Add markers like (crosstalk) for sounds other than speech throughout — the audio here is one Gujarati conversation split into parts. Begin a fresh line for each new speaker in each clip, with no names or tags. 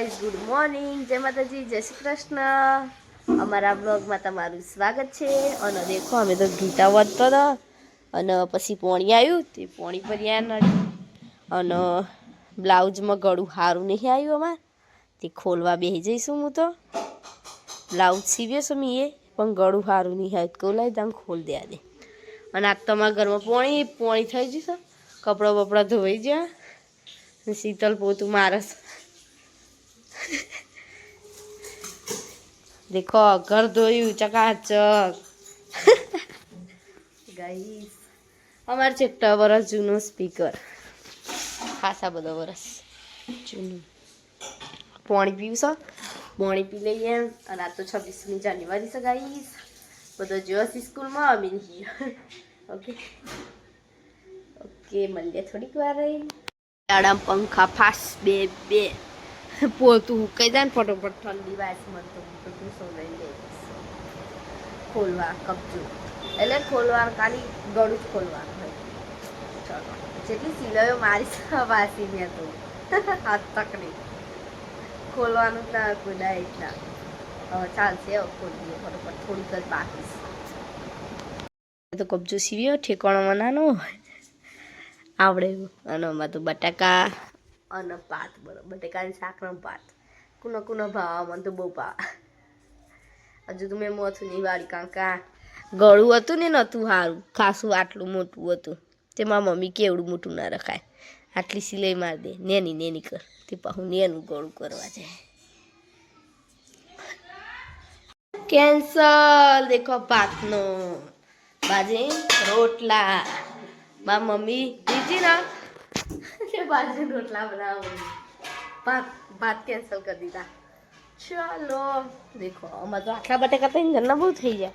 ગુડ મોર્નિંગ જય માતાજી, જય શ્રી કૃષ્ણ. અમારા બ્લોગમાં તમારું સ્વાગત છે. અને દેખો, અમે તો ગીતા વધતો હતો. અને પછી પોણી આવ્યું, તે પોણી પર અને બ્લાઉઝમાં ગળું સારું નહીં આવ્યું અમારે. તે ખોલવા બેસી જઈશું હું તો. બ્લાઉઝ સીવ્યો છું મેં એ પણ ગળું સારું નહીં આવ્યું. કહું લાવી તમે ખોલ દે દે. અને આ તમારા ઘરમાં પોણી પોણી થઈ જશે કપડાં બપડા ધોઈ ગયા શીતલ પોતું મારસ દેખો ઘર ધોયું ચકાચક. (laughs) ગાઈસ અમારે છે એકટા વરસ જૂનો સ્પીકર ખાસા બધા વરસ જૂનું. પાણી પીવું છો? પાણી પી લઈએ અને આ તો છવ્વીસમી જાન્યુઆરી છે ગાઈસ બધો જોશ સ્કૂલમાં અમે ઓકે ઓકે (laughs) મળીએ થોડીક વાર રહી દાડા પંખા ફાસ બે બે. પોતું કહી જાય ને ફટોફટ ઠંડી વાસ મને બધું હું તો ઢૂસો લઈ લઈશ. ખોલવા કબજો એટલે ખોલવા ખાલી ગળું જ ખોલવા હોય. ચલો, જેટલી સિલાયો મારી વાસી મેં તો હાથ તક નહીં. ખોલવાનું જ ના. ખોલાય એટલા હવે ચાલશે, હવે ખોલીએ ફટોફટ. થોડીક જ બાકી તો કબજો સીવ્યો ઠેકાણામાં નાનો. આવડે એવું. અને અમારે તો બટાકા અને ભાત બરોબર. બટેકાની શાકનો ભાત કુનો કુનો ભાવ મને તો બહુ ભાવ હજુ તો મેં મોથું નહીં વાળી, કારણ કે ગળું હતું ને નહોતું સારું ખાસું આટલું મોટું હતું. તેમાં મમ્મી કેવડું મોટું ના રખાય. આટલી સિલાઈ મારી દે. નેની નેની કર. તે પાછું નેનું ગળું કરવા જાય. કેન્સલ. દેખો ભાતનો બાજે રોટલા. મા મમ્મી દીધી ના (laughs) કે બાજરી રોટલા બનાવો ભાત ભાત કેન્સલ કરી દીધા. ચાલો, દેખો અમારે તો આટલા બટેકા તો ઘરના બહુ થઈ જાય.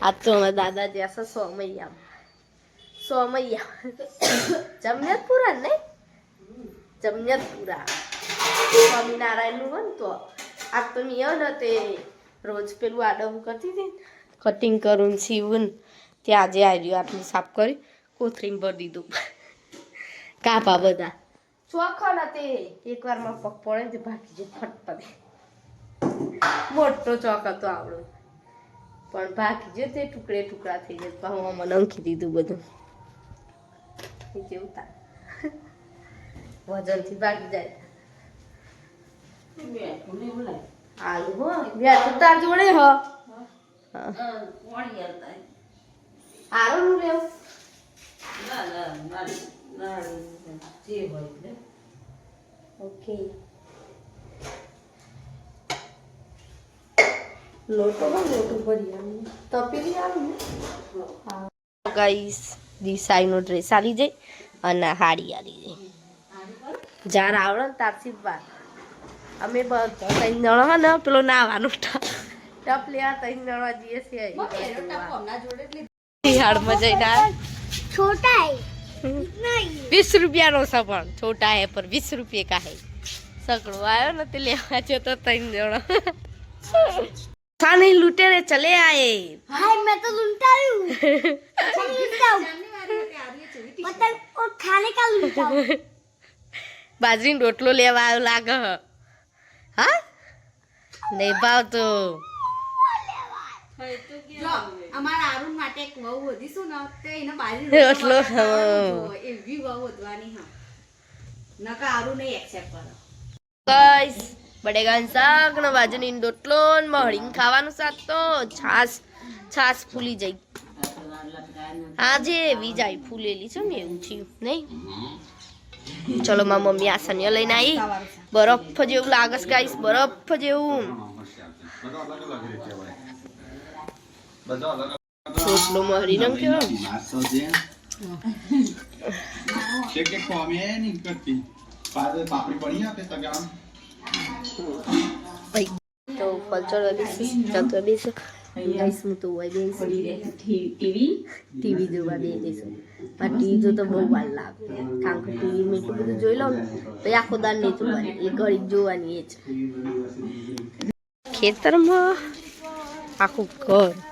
આજ તો અમે દાદા જ્યાં છે સો મૈયા સો મૈયા જમ્યા જ પૂરા ને? જમ્યા જ પૂરા સ્વામિનારાયણનું હોય ને તો. આજ તો મેં ને તે રોજ પેલું આડવું કરતી હતી કટિંગ કરું સીવું ત્યાં આજે આવ્યું આટલું સાફ કરી કોથરીમ ભરી દીધું. કાપા બધા. ચોખા ના તે એકવારમાં પગ પડે ને તે ભાગી જાય ફટ પડે મોટો ચોક હતો આવડો. પણ ભાગી જે તે ટુકડે ટુકડા થઈ જાય. તો હું મને અંકી દીધું બધું. એ જેવું તા વજનથી ભાગી જાય. હાલું હો. તો તાર જોડે હ. હારું નું ડ્રેસ આલી જાય અને હાડી આલી જાય જ્યારે આવડે ને તારથી બાર અમે બધા તઈ નળવા ને પેલો નાવાનું ટપ. લેવા તઈ નડવા જઈએ છીએ.
હાડમાં
વીસ રૂપિયાનો છે પણ છોટા હે પર વીસ રૂપિયા કા હે સકડો આવ્યો ને તે લેવા જો તો ત્રણ જણા था नहीं लूटे रे चले आए
हाय मैं तो लूटा हूँ चल लूटा हूँ मतलब और खाने का लूटा हूँ
બાજરીનો રોટલો લેવા આવ્યો લાગે હ. હા નહીં
અમારા અરુણ માટે એક વહુ વધીશું ને તે એને બાજરી
રોટલો
રોટલો બનાવવાનો
હા.
જોવે. એવી વહુ વધવાની હા. નકા અરુણ નહીં એક્સેપ્ટ કરે.
ગાઈસ બટેકાનું શાક ને બાજરીનો રોટલો ને મહડીને ખાવાનું શાક તો છાસ છાસ ફૂલી જાય. આજે એવી જાય ફૂલેલી છે ને એવું થયું નહીં? ચલો મા મમ્મી આસનીઓ લઈને આવી બરફ જેવું લાગસ ગાઈશ ગાઈસ બરફ જેવું. તો કલ્ચર બેસીસ તો બેસો ગાઈસ હું તો હોય બેસી ટીવી જોવા બે જઈશું પણ ટીવી જો તો બહુ વાર લાગે કારણ કે ટીવી મેં એટલું બધું જોઈ લઉં ને તો આખો દાર નહીં જોવાની એ ઘડી જોવાની એ જ ખેતરમાં આખું ઘર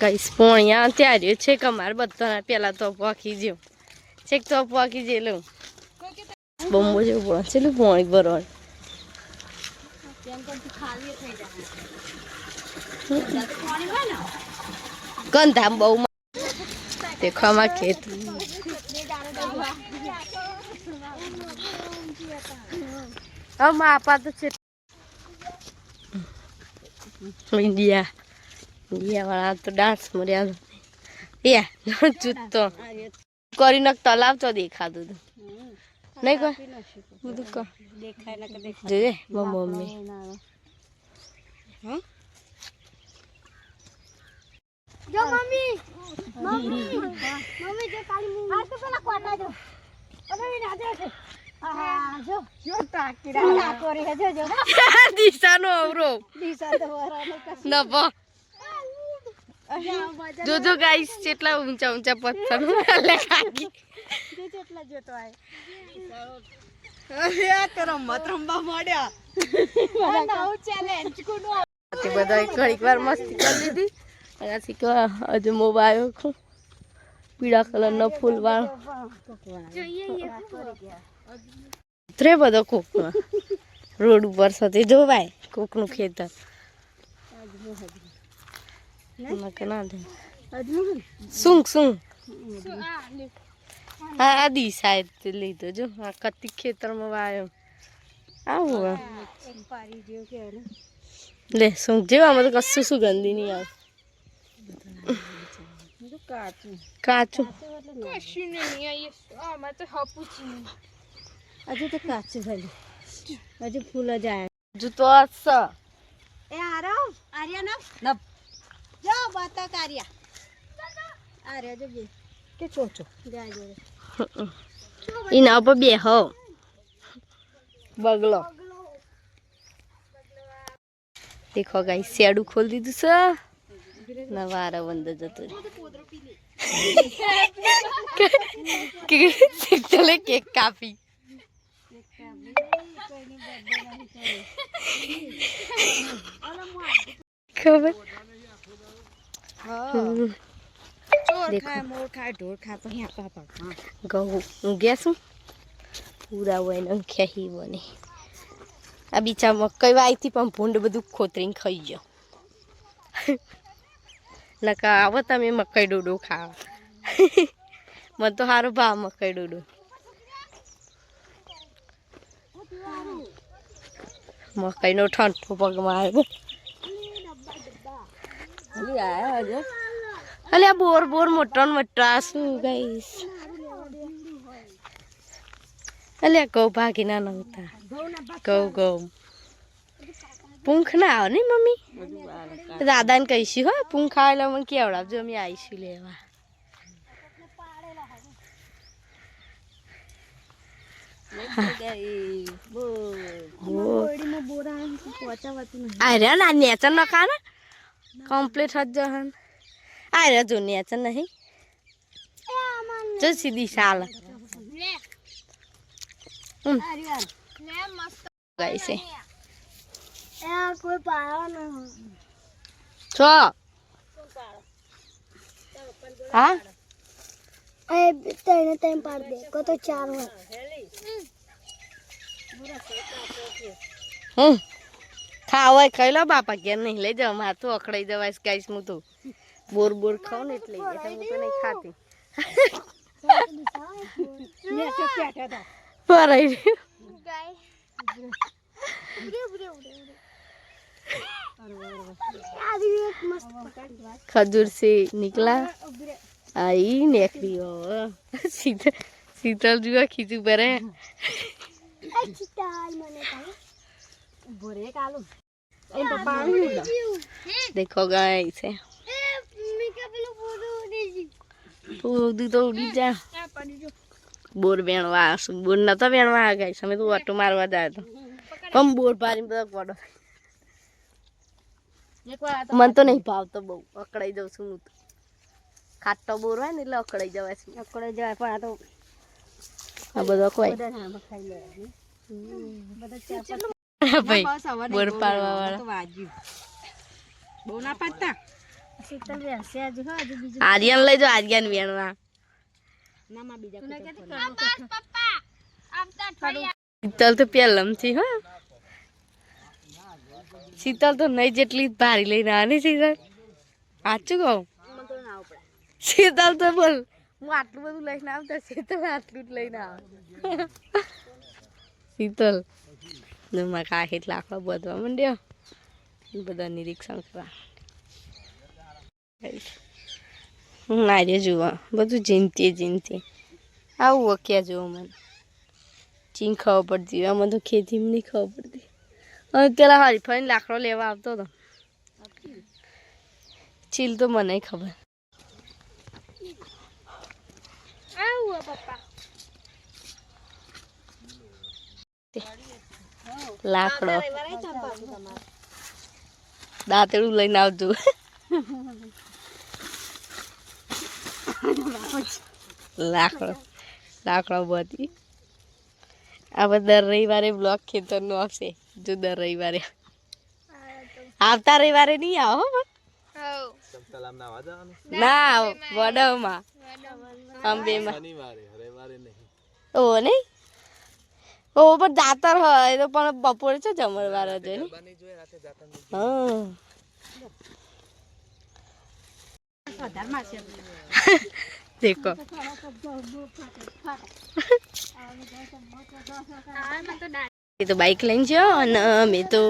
કઈશ. પોણિયા ત્યારે છે કે અમારે બધાના પહેલાં તો પાકી જ્યો છેક તો પાકી જેલું બમ્બો જેવું પડે છેલ્લું પોણી બરોબર ગંધામ બહુ દેખવામાં ખેત. માપા તો છે ઇન્ડિયા. ઇન્ડિયા વાળા તો ડાન્સ મર્યા યા જૂતો કરી નક તલાવ તો દેખાતું હતું નહીં કોઈ? બધું જોજે મારી મમ્મી.
જો મમ્મી મમ્મી. મમ્મી જો કાળી મમ્મી આ તો પેલા કોટા જો? અરે ના જો. (laughs)
દિશાનો અવરો
દિશા તો વરાનો કસ
નભો. જોજો ગાઈસ કેટલા ઊંચા ઊંચા પથ્થર લગાવી
જો જેટલા જોતો આય.
રમત રમવા મળ્યા
નવું ચેલેન્જ કુનો
તે બધા ઘડીક વાર મસ્તી કરી લીધી. અને આથી કે હજુ મોબાઈલ આવ્યો પીળા કલરનો ફૂલ વાળ.
જોઈએ
ત્રે બધો કોકનો. રોડ ઉપર સાથે જોવાય કોકનું ખેતર. ના. શું શું હા આ દિશા લીધો જો આ કતી ખેતરમાં વાયો આવું લે શું જેવામાં તો કશું સુગંધી નહીં આવે
કાચું
કાચું
હજુ તો કાચું ખાલી હજુ ફૂલ જ આવ્યા
હજુ તો
એ આરવ આર્યા ના જો બતા કારિયા આર્યા જો બે કે ચોચો ગાય જોડે
એના ઉપર બે હો બગલો. દેખો ગાઈ શેડું ખોલી દીધું છે. ના વારા બંધ જતો કે ચલે કેક કાપી. ખબર હમ. દેખો
મોર ખાય ઢોર ખાય પછી આપા આપા
ઘઉં ઊંઘ્યા પૂરા હોય ને ખેહી બને આ બીચા મકઈ વાયથી પણ ભૂંડ બધું ખોતરીને ખાઈ ગયો. નકા આવો તમે મકઈ ડોડો ખાવા. મને તો સારો ભાવ મકઈ ડોડો. મકઈનો ઠંડો પગ આવ્યો અલે આ બોર બોર મોટો ને મોટો શું ગઈશ. અલે કઉ ભાગી ના નહોતા કઉ કઉ પૂંખ ના આવે ને મમ્મી? દાદાને કહીશું હો પૂંખ આવે એટલે મને કેવડાવજો અમે આવીશું લેવા. અરે ના નેચર ન ખા ને કમ્પ્લીટ જ જહન. આ રહ્યા જો છે નહીં. જો સીધી ચાલ ગઈ છે છો હા
એ ત્રણે ત્રણ પાડ દે કો તો ચાર હોય
હમ. ખાવ ખાઈ લો બાપા ઘેર નહીં લઈ જાવ માથું અખડાઈ જવાય ગાઈશ હું તો બોર બોર ખાવ ને એટલે એટલે હું તો નહીં ખાતી. ખજૂર સે નીકળા આઈ નેકરીઓ શીતલ શીતલ જુઓ ખીચું પરે ઊભો રે કાલુ
એમ તો
પાણી દેખો ગાય છે. પૂરું તો ઉડી જા. બોર વેણવા બોર નતો વેણવા ગાઈશ અમે તો ઓટો મારવા જાય તો. પણ બોર ભારી બધો પડો મન તો નહીં ભાવતો બહુ. અકળાઈ જઉં છું હું તો. ખાટો બોર હોય ને એટલે અકળાઈ જવાય છે.
અકળાઈ જવાય પણ આ તો
આ બધો કોઈ. ભાઈ. બોર પાડવા વાળા
બહુ ના પાડતા?
શીતલ બેસે હજુ હો હજુ બીજું
આર્યન લઈ જાઓ આર્યન વેણવા
તું
શીતલ તો પહેલમથી હો. શીતલ તો નહીં જેટલી ભારી લઈને આની શીતલ સાચું કહું?
મને તો ના આવડે.
શીતલ તો બોલ હું આટલું બધું લઈને આવતા શીતલ આટલું જ લઈને આવ. (laughs) શીતલ. માં કાંઈ લાકડો બધવા માંડ્યો. બધા નિરીક્ષણ કરવા. હું નાર્ય જુઓ બધું જીનતી જીનતી. આવું વક્યા જુઓ મને. ચીન ખબર પડતી આમાં તો ખેતી નહીં ખબર પડતી. અને પેલા હરીફાઈને લાકડો લેવા આવતો હતો ચીલ તો મને ખબર.
આવું પપ્પા.
લાકડો. દાંતડું લઈને આવજો. લાકડો. લાકડો બધી આ દર રવિવારે બ્લોક ખેતરનું આવશે. જો દર રવિવારે. આવતા રવિવારે નહીં આવો. ના વડવમાં અંબેમાં. ઓ નહીં? ઓ પણ દાતર હોય તો પણ બપોરે છે જમણવાર જ દેખો એ તો બાઇક લઈને જો અને અમે તો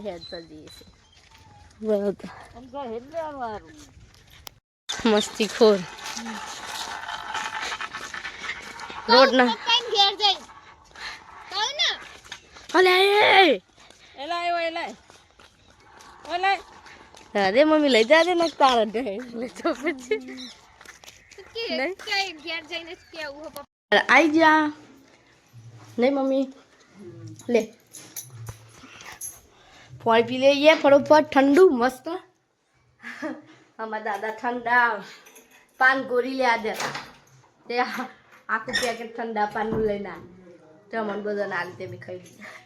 હેડ પર જઈએ છીએ મસ્તી ખોર રોડ ના
ઘેર જઈ કહું ને
અલે
એલા આવ્યો એલા. ઓલા.
અરે મમ્મી લઈ જાજે ને તારા લઈ તો પછી. આઈ જા. નહીં મમ્મી? લે. પાણી પી લઈએ ફટોફટ ઠંડુ મસ્ત. અમારા દાદા ઠંડા. પાન ગોરી લે દે તે આ- આખું પેકેટ ઠંડા પાનનું લઈને આ તો અમને બધા ના લીધે બી ખાઈ લીધા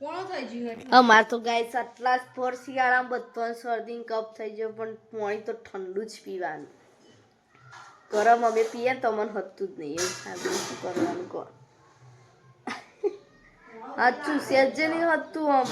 કોણ થઈ ગયું
અમાર તો ગાય આટલા ફોર શિયાળામાં બધો શરદી ને કફ થઈ ગયો પણ પાણી તો ઠંડુ જ પીવાનું. ગરમ અમે પીએ તો મને હતું જ નહીં. એવું થાય શું કરવાનું કોણ સાચું સેજે નહીં હતું આમ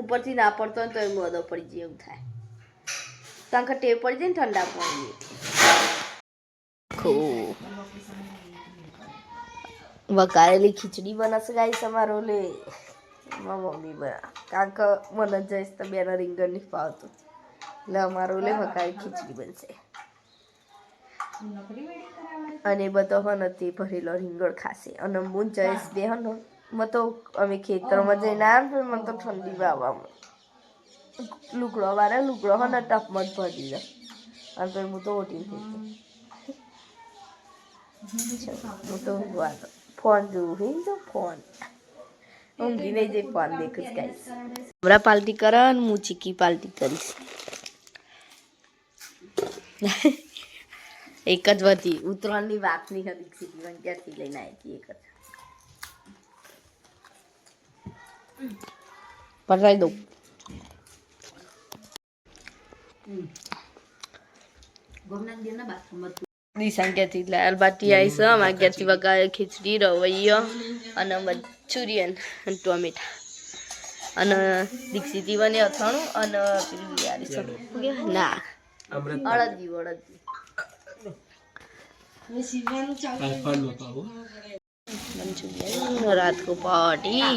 ઉપરથી ના પડતો હોય તો એ મોદો પડી જાય એવું થાય. કારણ ટેવ પડી જાય ને ઠંડા પાણી ખૂબ. વઘારેલી ખીચડી બનાવશે ગાઈસ અમારો લે મારા મમ્મી બરા કારણ કે મને જઈશ તો બેના રીંગણ નહીં ફાવતું. એટલે અમારું લે વઘારેલી ખીચડી બનશે. અને બધો હન તે ભરેલો રીંગણ ખાશે. અને હું જઈશ બે હન. મેં તો અમે ખેતરમાં જઈને આવ્યા ને મને તો ઠંડી વાવવામાં લુગડો વાળા લુગડો હન ટપમાં જ ભરી દીધો અને પછી હું તો ઓટી થઈ હું તો ફોન જોઉં ફોન. ઊંઘી નહીં જઈ ફોન દેખું ગાઈસ હમણાં પાલટી કરે હું ચીકી પાલટી કરીશ. એક જ વધી, ઉત્તરાયણની વાત નહીં હતી સીધી ક્યાંથી લઈને આવી એક જ. પધરાઈ દઉં. દિશાન ક્યાંથી લાલ બાટી આવી છે અમારા ક્યાંથી વગાડે ખીચડી, રવૈયો અને મંચુરિયન અને ટોમેટા. અને દીક્ષિત દીવાને અથાણું અને પેલું યારી? ના. અડદી અડદી મંચુરિયન રાત કો પાર્ટી